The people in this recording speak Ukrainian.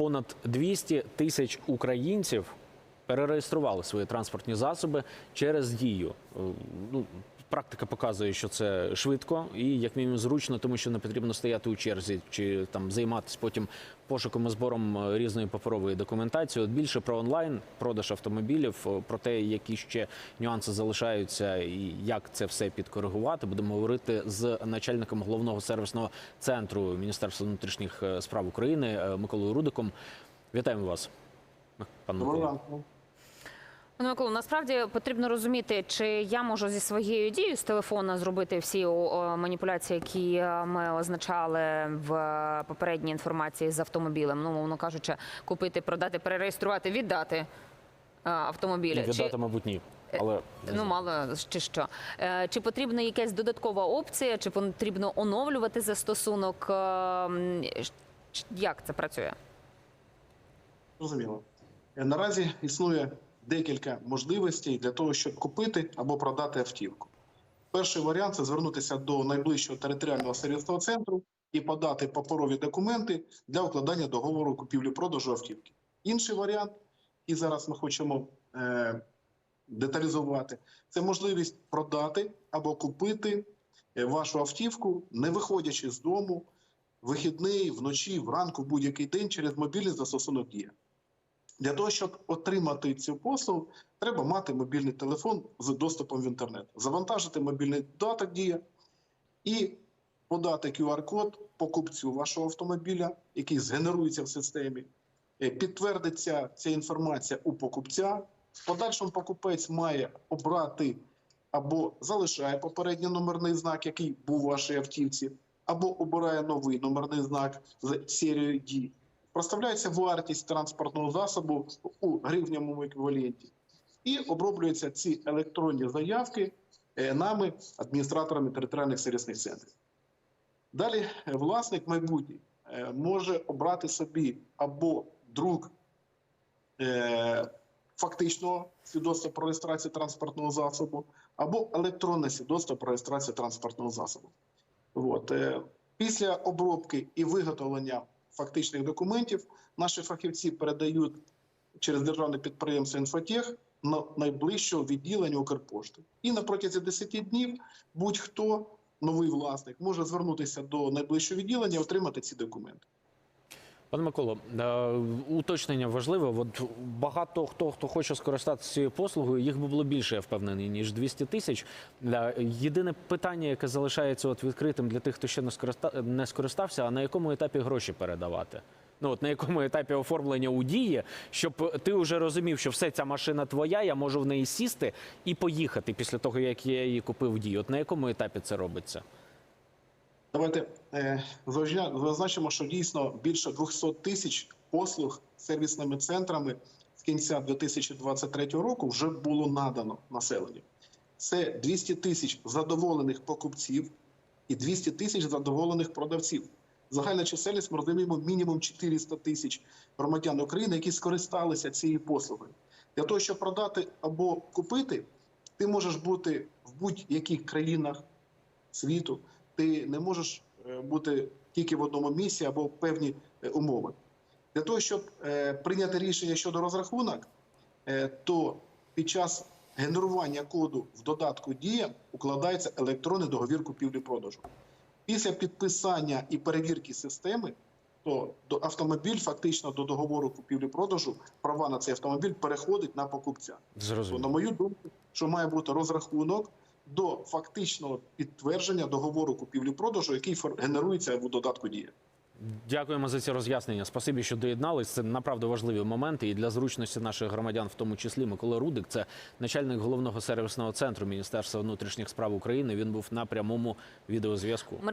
понад 200 тисяч українців перереєстрували свої транспортні засоби через дію. Е, Ну, практика показує, що це швидко і як мінімум зручно, тому що не потрібно стояти у черзі чи там займатися потім пошуком і збором е, різної паперової документації. От більше про онлайн продаж автомобілів, е, про те, які ще нюанси залишаються, і як це все підкоригувати. Будемо говорити з начальником головного сервісного центру Міністерства внутрішніх е, справ України Миколою Рудиком. Вітаємо вас, пан Доброго Микола. Пане Миколо, насправді потрібно розуміти, чи я можу зі своєю дією з телефона зробити всі маніпуляції, які е, ми означали в е, попередній інформації з автомобілем. Ну, мовно кажучи, купити, продати, перереєструвати, віддати е, автомобілі. Ну, Віддати, мабуть, ні. Але Ну, мало чи що. Чи потрібна якась додаткова опція, чи потрібно оновлювати застосунок? Як це працює? Зрозуміло. Наразі існує декілька можливостей для того, щоб купити або продати автівку. Перший варіант це звернутися до найближчого територіального сервісного центру і подати паперові документи для укладання договору купівлі-продажу автівки. Інший варіант, і зараз ми хочемо е, деталізувати, це можливість продати або купити е, вашу автівку, не виходячи з дому, вихідний, вночі, вранку, будь-який день через мобільний застосунок Дія. Для того, щоб отримати цю послугу, треба мати мобільний телефон з доступом в інтернет, завантажити мобільний додаток Дія і подати QR-код покупцю вашого автомобіля, який згенерується в системі. Е, Підтвердиться ця інформація у покупця. В подальшому покупець має обрати або залишає попередній номерний знак, який був у вашій автівці, або обирає новий номерний знак з серією дій. Проставляється вартість транспортного засобу у гривневому еквіваленті, і оброблюються ці електронні заявки е, нами, адміністраторами територіальних сервісних центрів. Далі е, власник майбутній е, може обрати собі або друк фактичного свідоцтва про реєстрацію транспортного засобу, або електронне свідоцтво про реєстрацію транспортного засобу. От. Після обробки і виготовлення фактичних документів наші фахівці передають через державне підприємство «Інфотех» на найближчого відділення Укрпошти. І на протязі 10 днів будь-хто новий власник може звернутися до найближчого відділення і отримати ці документи. Пане Миколо, е, уточнення важливе. От багато хто хто хоче скористатися цією послугою, їх би було більше, я впевнений, ніж 200 тисяч. Е, Єдине питання, яке залишається от відкритим для тих, хто ще не скориста... не скористався, а на якому етапі гроші передавати? Ну от на якому етапі оформлення у дії, щоб ти вже розумів, що все ця машина твоя, я можу в неї сісти і поїхати після того, як я її купив в дії. От на якому етапі це робиться? Давайте е, зазначимо, що дійсно більше 200 тисяч послуг сервісними центрами з кінця 2023 року вже було надано населенню. Це 200 тисяч задоволених покупців і 200 тисяч задоволених продавців. Загальна чисельність ми розуміємо мінімум 400 тисяч громадян України, які скористалися цією послугою. Для того, щоб продати або купити, ти можеш бути в будь-яких країнах світу ти не можеш е, бути тільки в одному місці або певні е, умови. Для того, щоб е, прийняти рішення щодо розрахунок, то під час генерування коду в додатку Дія укладається електронний договір купівлі-продажу. Після підписання і перевірки системи, то автомобіль фактично до договору купівлі-продажу права на цей автомобіль переходить на покупця. То, Зрозуміло. на мою думку, що має бути розрахунок до фактичного підтвердження договору купівлі-продажу, який генерується в додатку Дія. Дякуємо за ці роз'яснення. Спасибі, що доєднались. Це направду важливі моменти і для зручності наших громадян, в тому числі Микола Рудик. Це начальник головного сервісного центру Міністерства внутрішніх справ України. Він був на прямому відеозв'язку.